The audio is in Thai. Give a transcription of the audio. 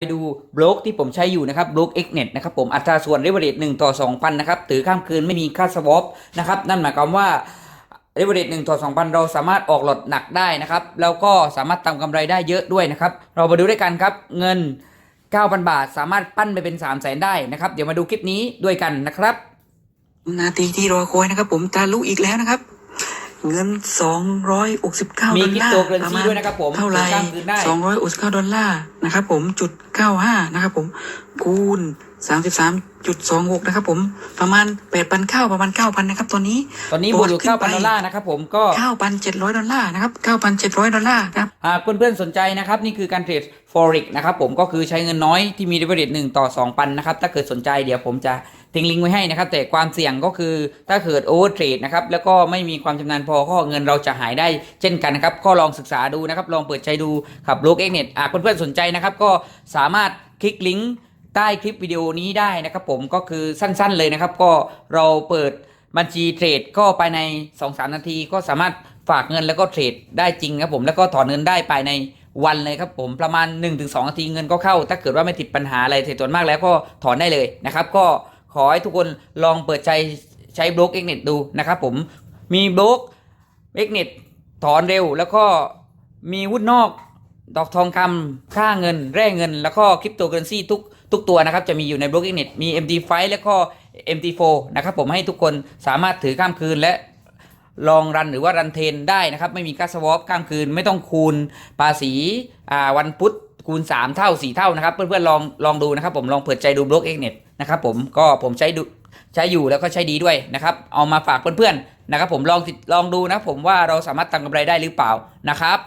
ไปดูบล็อกที่ผมใช้อยู่นะครับบล็อก Xnet นะครับผมอัตราส่วนเรเวอเรท1ต่อ2,000นนะครับถือข้ามคืนไม่มีค่าสวอปนะครับนั่นหมายความว่าเรเวอเรท1ต่อ2,000เราสามารถออกหลอดหนักได้นะครับแล้วก็สามารถทำกำไรได้เยอะด้วยนะครับเรามาดูด้วยกันครับเงิน 9,000 บาทสามารถปั้นไปเป็น 3 0 0 0 0 0ได้นะครับเดี๋ยวมาดูคลิปนี้ด้วยกันนะครับ นาทีที่รอคอยนะครับ ผมจะรู้อีกแล้วนะครับ เงินสองร้อยหกสิบเก้ามีดอลคริปลาร์โตเคอเรนซีปะมาณด้วยนะครับผมเท่าไหร่ถือข้ามคืนได้สองร้อยหกสิบเก้าดอลลาร์นะครับผมจุดเก้าห้านะครับผมคูณ สามสิบสามจุดสองหกนะครับผมประมาณแปดพันข้าวประมาณเก้าพันนะครับ ตอนนี้ ตอนนี้บวกอยู่9,000 ดอลลาร์นะครับผมก็เก้าพันเจ็ดร้อยดอลลาร์นะครับเก้าพันเจ็ดร้อยดอลลาร์นะครับหากเพื่อนๆ สนใจนะครับ นี่คือการเทรด forex นะครับผมก็คือใช้เงินน้อยที่มี leverage 1 ต่อ2ปันนะครับ ถ้าเกิดสนใจเดี๋ยวผมจะทิ้งลิงก์ไว้ให้นะครับ แต่ความเสี่ยงก็คือถ้าเกิด over trade นะครับ แล้วก็ไม่มีความชำนาญพอก็เงินเราจะหายได้เช่นกันนะครับ ก็ลองศึกษาดูนะครับ ลองเปิดใจดูขับ b l o g Xnet หากเพื่อนๆสนใจนะครับ ก็สามารถคลิกลิงก์ ใต้คลิปวิดีโอนี้ได้นะครับผมก็คือสั้นๆเลยนะครับ ก็เราเปิดบัญชีเทรดก็ภายใน 2-3 นาทีก็สามารถฝากเงินแล้วก็เทรดได้จริงครับผมแล้วก็ถอนเงินได้ภายในวันเลยครับผมประมาณ 1-2 นาทีเงินก็เข้า ถ้าเกิดว่าไม่ติดปัญหาอะไรเทรดส่วนมากแล้วก็ถอนได้เลยนะครับ ก็ขอให้ทุกคนลองเปิดใจใช้บล็อกเอ็กเน็ตดูนะครับผมมีบล็อกเอ็กเน็ตถอนเร็ว แล้วก็มีหุ้นนอก ดอกทองคำค่าเงิน แร่เงิน แล้วก็คริปโตเคอเรนซีทุก ทุกตัวนะครับจะมีอยู่ในบล็อกอ็กเน็ตมี MT5 แล้วก็ MT4 นะครับผมให้ทุกคนสามารถถือข้ามคืนและลองรันหรือว่ารันเทนได้นะครับ ไม่มีค่าสวอปข้ามคืนไม่ต้องคูณภาษีวันพุธคูณ 3 เท่า 4 เท่านะครับ เพื่อนๆลองลองดูนะครับ ผมลองเปิดใจดูบล็อกเอ็กเน็ตนะครับผมก็ผมใช้ดูใช้อยู่แล้วก็ใช้ดีด้วยนะครับ เอามาฝากเพื่อนๆนะครับ ผมลองลองดูนะผมว่าเราสามารถทำกำไรได้หรือเปล่านะครับ